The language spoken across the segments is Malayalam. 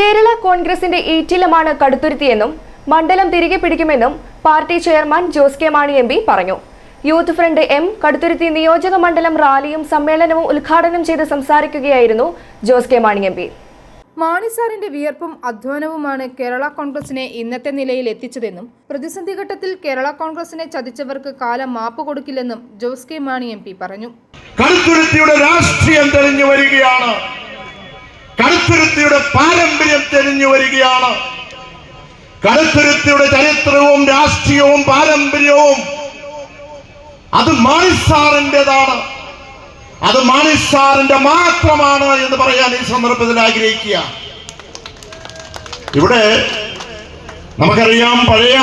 കേരള കോൺഗ്രസിന്റെ ഈറ്റിലമാണ് കടുത്തുരുത്തിയെന്നും മണ്ഡലം തിരികെ പിടിക്കുമെന്നും party chairman Jose K Mani M P പറഞ്ഞു. യൂത്ത് ഫ്രണ്ട് എം കടുത്തുരുത്തി നിയോജക മണ്ഡലം റാലിയും സമ്മേളനവും ഉദ്ഘാടനം ചെയ്ത് സംസാരിക്കുകയായിരുന്നു Jose K Mani M P. Mani സാറിന്റെ വിയർപ്പും അധ്വാനവുമാണ് കേരള കോൺഗ്രസിനെ ഇന്നത്തെ നിലയിൽ എത്തിച്ചതെന്നും പ്രതിസന്ധി ഘട്ടത്തിൽ കേരള കോൺഗ്രസിനെ ചതിച്ചവർക്ക് കാലം മാപ്പ് കൊടുക്കില്ലെന്നും Jose K Mani M P പറഞ്ഞു. കടുത്തുരുത്തിയുടെ രാഷ്ട്രീയം തെളിഞ്ഞു വരികയാണ്. കടുത്തുരുത്തിയുടെ പാരമ്പര്യം തെളിഞ്ഞു വരികയാണ്. കടത്തുരുത്തിയുടെ ചരിത്രവും രാഷ്ട്രീയവും പാരമ്പര്യവും അത് മാണിസാറിന്റെതാണ് അത് മാണിസാറിന്റെ മാത്രമാണ് എന്ന് പറയാൻ ഈ സന്ദർഭത്തിൽ ആഗ്രഹിക്കുക. ഇവിടെ നമുക്കറിയാം പഴയ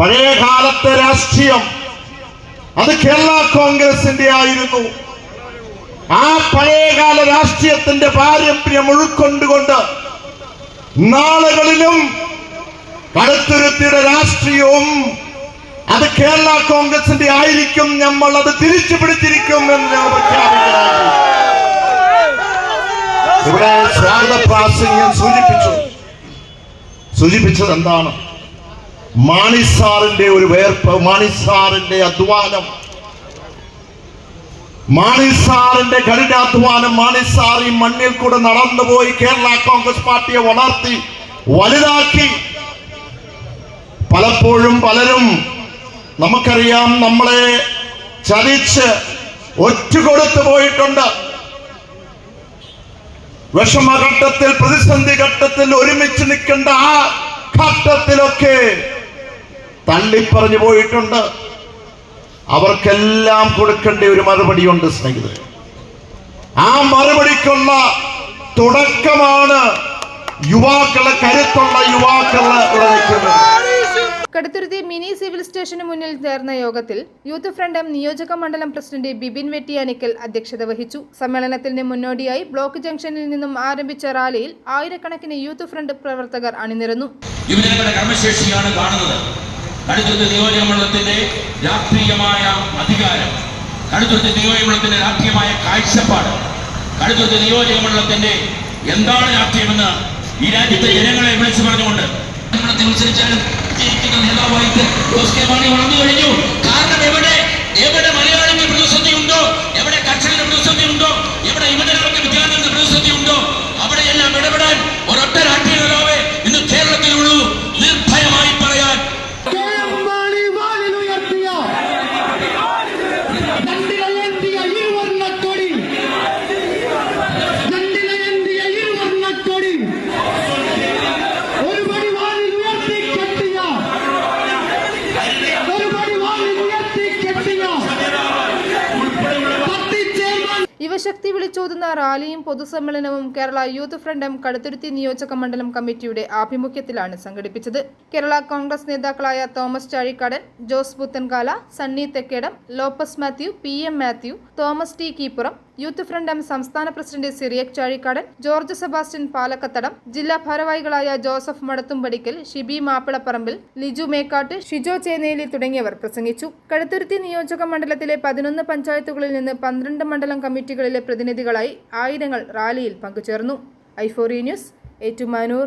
പഴയ കാലത്തെ രാഷ്ട്രീയം അത് കേരള കോൺഗ്രസിന്റെ ആയിരുന്നു. ആ പഴയകാല രാഷ്ട്രീയത്തിന്റെ പാരമ്പര്യം ഉൾക്കൊണ്ടുകൊണ്ട് നാളുകളിലും കടുത്തുരുത്തിയുടെ രാഷ്ട്രീയവും അത് കേരള കോൺഗ്രസിന്റെ ആയിരിക്കും നമ്മൾ അത് തിരിച്ചു പിടിച്ചിരിക്കും എന്ന് ഞങ്ങൾ പ്രഖ്യാപിക്കുന്നു. സൂചിപ്പിച്ചു. സൂചിപ്പിച്ചത് എന്താണ് മാണിസാറിന്റെ ഒരു വേർപ്പ് മാണിസാറിന്റെ അധ്വാനം. മാണിസാറിന്റെ കഠിനാധ്വാനം മാണിസാർ ഈ മണ്ണിൽ കൂടെ നടന്നുപോയി കേരള കോൺഗ്രസ് പാർട്ടിയെ വളർത്തി വലുതാക്കി. പലപ്പോഴും പലരും നമുക്കറിയാം നമ്മളെ ചതിച്ച് ഒറ്റുകൊടുത്തു പോയിട്ടുണ്ട്. വിഷമഘട്ടത്തിൽ പ്രതിസന്ധി ഘട്ടത്തിൽ ഒരുമിച്ച് നിൽക്കേണ്ട ആ ഘട്ടത്തിലൊക്കെ തള്ളിപ്പറഞ്ഞു പോയിട്ടുണ്ട്. അവർക്കെല്ലാം കൊടുക്കേണ്ട ഒരു മറുപടിയുണ്ട് സ്നേഹിതരെ. ആ മറുപടിക്കുള്ള തുടക്കമാണ് യുവാക്കളെ കരുത്തുള്ള യുവാക്കളെ നിൽക്കുന്നത് കടുത്തുരുത്തി മിനി സിവിൽ സ്റ്റേഷന് മുന്നിൽ ചേർന്ന യോഗത്തിൽ യൂത്ത് ഫ്രണ്ട് എം നിയോജക മണ്ഡലം പ്രസിഡന്റ് ബിബിൻ വെട്ടിയാനിക്കൽ അധ്യക്ഷത വഹിച്ചു. സമ്മേളനത്തിന് മുന്നോടിയായി ബ്ലോക്ക് ജംഗ്ഷനിൽ നിന്നും ആരംഭിച്ച റാലിയിൽ ആയിരക്കണക്കിന് യൂത്ത് ഫ്രണ്ട് പ്രവർത്തകർ അണിനിരന്നു. യുവജനങ്ങളുടെ കർമ്മശേഷിയാണ് കാണുന്നത്. കടുത്തുരുത്തി നിയോജകമണ്ഡലത്തിന്റെ രാഷ്ട്രീയമായ അധികാരം കടുത്തുരുത്തി നിയോജകമണ്ഡലത്തിന്റെ രാഷ്ട്രീയമായ കാഴ്ചപ്പാട് കടുത്തുരുത്തി നിയോജകമണ്ഡലത്തിന്റെ എന്താണ് രാഷ്ട്രീയമെന്ന് ഈ രാജ്യത്തെ ജനങ്ങളെ വിളിച്ചു പറഞ്ഞുകൊണ്ട്. ജയിക്കുന്ന നേതാവായിട്ട് വളർന്നു യുവശക്തി വിളിച്ചോതുന്ന റാലിയും പൊതുസമ്മേളനവും കേരള യൂത്ത് ഫ്രണ്ട് കടുത്തുരുത്തി നിയോജക മണ്ഡലം കമ്മിറ്റിയുടെ ആഭിമുഖ്യത്തിലാണ് സംഘടിപ്പിച്ചത്. കേരള കോൺഗ്രസ് നേതാക്കളായ Thomas Chazhikadan Jose Puthenkala Sunny Thekkedam Lopez Mathew P M Mathew Thomas T Keepuram youth front M സംസ്ഥാന president Cyriac Chazhikadan George Sebastian Palakkathadam ജില്ലാ ഭാരവാഹികളായ ജോസഫ് മടത്തുംപടിക്കൽ ഷിബി മാപ്പിളപ്പറമ്പിൽ ലിജു മേക്കാട്ട് ഷിജോ ചേനേലി തുടങ്ങിയവർ പ്രസംഗിച്ചു. കഴുത്തുരുത്തി നിയോജക മണ്ഡലത്തിലെ പതിനൊന്ന് പഞ്ചായത്തുകളിൽ നിന്ന് പന്ത്രണ്ട് മണ്ഡലം കമ്മിറ്റികളിലെ പ്രതിനിധികളായി ആയിരങ്ങൾ റാലിയിൽ പങ്കുചേർന്നു. ഐഫോറി ന്യൂസ് ഏറ്റുമാനൂർ.